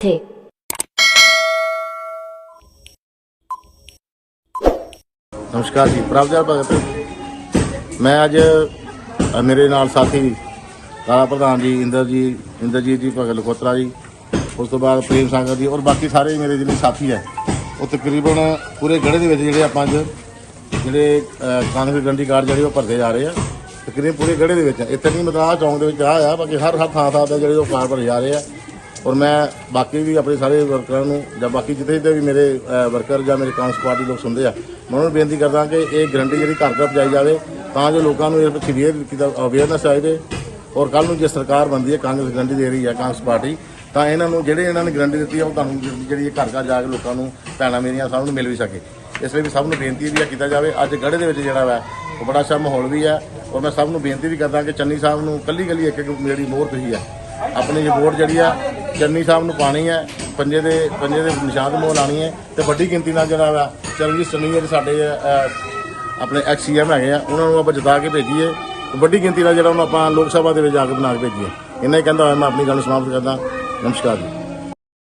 थे ਨਮਸਕਾਰ ਜੀ ਪ੍ਰਭਜੋਤ ਭਗਤ। ਮੈਂ ਅੱਜ ਅ, ਮੇਰੇ ਨਾਲ ਸਾਥੀ ਤਾਰਾ ਪ੍ਰਧਾਨ ਜੀ ਇੰਦਰ ਜੀ ਇੰਦਰਜੀਤ ਜੀ ਭਗਤ ਲਖੋਤਰਾ ਜੀ ਉਸ ਤੋਂ ਬਾਅਦ ਪ੍ਰੇਮ ਸਾਗਰ ਜੀ ਔਰ ਬਾਕੀ ਸਾਰੇ ਮੇਰੇ ਜਿਹੜੇ ਸਾਥੀ ਹੈ ਉਹ ਤਕਰੀਬਨ ਪੂਰੇ ਗੜੇ ਦੇ ਵਿੱਚ ਜਿਹੜੇ ਆਪਾਂ ਅੱਜ ਜਿਹੜੇ ਅ, ਕਾਂਗਰਸ ਗੰਡੀ ਕਾਰਡ ਜਿਹੜੇ ਉਹ ਭਰਦੇ ਜਾ ਰਹੇ ਆ ਤਕਰੀਬਨ ਪੂਰੇ ਗੜੇ ਦੇ ਵਿੱਚ ਇੱਥੇ ਨਹੀਂ ਮਤਲਬ ਆਹ ਚੌਂਕ ਦੇ ਵਿੱਚ ਆ ਆ ਬਾਕੀ ਹਰ ਹਰ ਥਾਂ ਥਾਂ ਤੇ ਜਿਹੜੇ ਉਹ ਕਾਰਡ ਭਰੇ ਜਾ ਰਹੇ ਆ। ਔਰ ਮੈਂ ਬਾਕੀ ਵੀ ਆਪਣੇ ਸਾਰੇ ਵਰਕਰਾਂ ਨੂੰ ਜਾਂ ਬਾਕੀ ਜਿੱਥੇ ਜਿੱਥੇ ਵੀ ਮੇਰੇ ਵਰਕਰ ਜਾਂ ਮੇਰੇ ਕਾਂਗਰਸ ਪਾਰਟੀ ਲੋਕ ਸੁਣਦੇ ਆ, ਮੈਂ ਉਹਨਾਂ ਨੂੰ ਬੇਨਤੀ ਕਰਦਾ ਕਿ ਇਹ ਗਰੰਟੀ ਜਿਹੜੀ ਘਰ ਘਰ ਪਹੁੰਚਾਈ ਜਾਵੇ, ਤਾਂ ਜੋ ਲੋਕਾਂ ਨੂੰ ਇਸ ਵਿੱਚ ਕਲੀਅਰ ਕੀਤਾ ਅਵੇਅਰਨੈਸ ਆਏ ਔਰ ਕੱਲ ਨੂੰ ਜੇ ਸਰਕਾਰ ਬਣਦੀ ਹੈ, ਕਾਂਗਰਸ ਗਰੰਟੀ ਦੇ ਰਹੀ ਹੈ, ਕਾਂਗਰਸ ਪਾਰਟੀ, ਤਾਂ ਇਹਨਾਂ ਨੂੰ ਜਿਹੜੇ ਇਹਨਾਂ ਨੇ ਗਰੰਟੀ ਦਿੱਤੀ ਹੈ ਉਹ ਤੁਹਾਨੂੰ ਜਿਹੜੀ ਇਹ ਘਰ ਘਰ ਜਾ ਕੇ ਲੋਕਾਂ ਨੂੰ ਭੈਣਾਂ ਮੇਰੀਆਂ ਸਭ ਨੂੰ ਮਿਲ ਵੀ ਸਕੇ। ਇਸ ਲਈ ਵੀ ਸਭ ਨੂੰ ਬੇਨਤੀ ਵੀ ਆ ਕੀਤਾ ਜਾਵੇ, ਅੱਜ ਗੜੇ ਦੇ ਵਿੱਚ ਜਿਹੜਾ ਵਾ, ਉਹ ਬੜਾ ਅੱਛਾ ਮਾਹੌਲ ਵੀ ਹੈ ਔਰ ਮੈਂ ਸਭ ਨੂੰ ਬੇਨਤੀ ਵੀ ਕਰਦਾ ਕਿ ਚੰਨੀ ਸਾਹਿਬ ਨੂੰ ਕੱਲੀ ਕੱਲੀ ਇੱਕ ਇੱਕ ਜਿਹੜੀ ਮੋਹਰ ਤੁਸੀਂ ਆ, ਆਪਣੀ ਵੋਟ ਜਿਹੜੀ ਆ ਚੰਨੀ ਸਾਹਿਬ ਨੂੰ ਪਾਣੀ ਹੈ ਪੰਜੇ ਦੇ ਪੰਜੇ ਦੇ ਨਿਸ਼ਾਨ ਮੋਹ ਲਾਣੀ ਹੈ ਤੇ ਵੱਡੀ ਗਿਣਤੀ ਨਾਲ ਜਿਹੜਾ ਵਾ ਚਰਨਜੀਤ ਚੰਨੀ ਜਿਹੜੇ ਸਾਡੇ ਅਹ, ਆਪਣੇ ਐਕਸੀਐਮ ਹੈਗੇ ਆ ਉਹਨਾਂ ਨੂੰ ਆਪਾਂ ਜਿਤਾ ਕੇ ਭੇਜੀਏ। ਵੱਡੀ ਗਿਣਤੀ ਨਾਲ ਜਿਹੜਾ ਉਹਨੂੰ ਆਪਾਂ ਲੋਕ ਸਭਾ ਦੇ ਵਿੱਚ ਜਾ ਕੇ ਬਣਾ ਕੇ ਭੇਜੀਏ। ਇੰਨਾ ਹੀ ਕਹਿੰਦਾ ਹੋਇਆ ਮੈਂ ਆਪਣੀ ਗੱਲ ਸਮਾਪਤ ਕਰਦਾ। ਨਮਸਕਾਰ ਜੀ।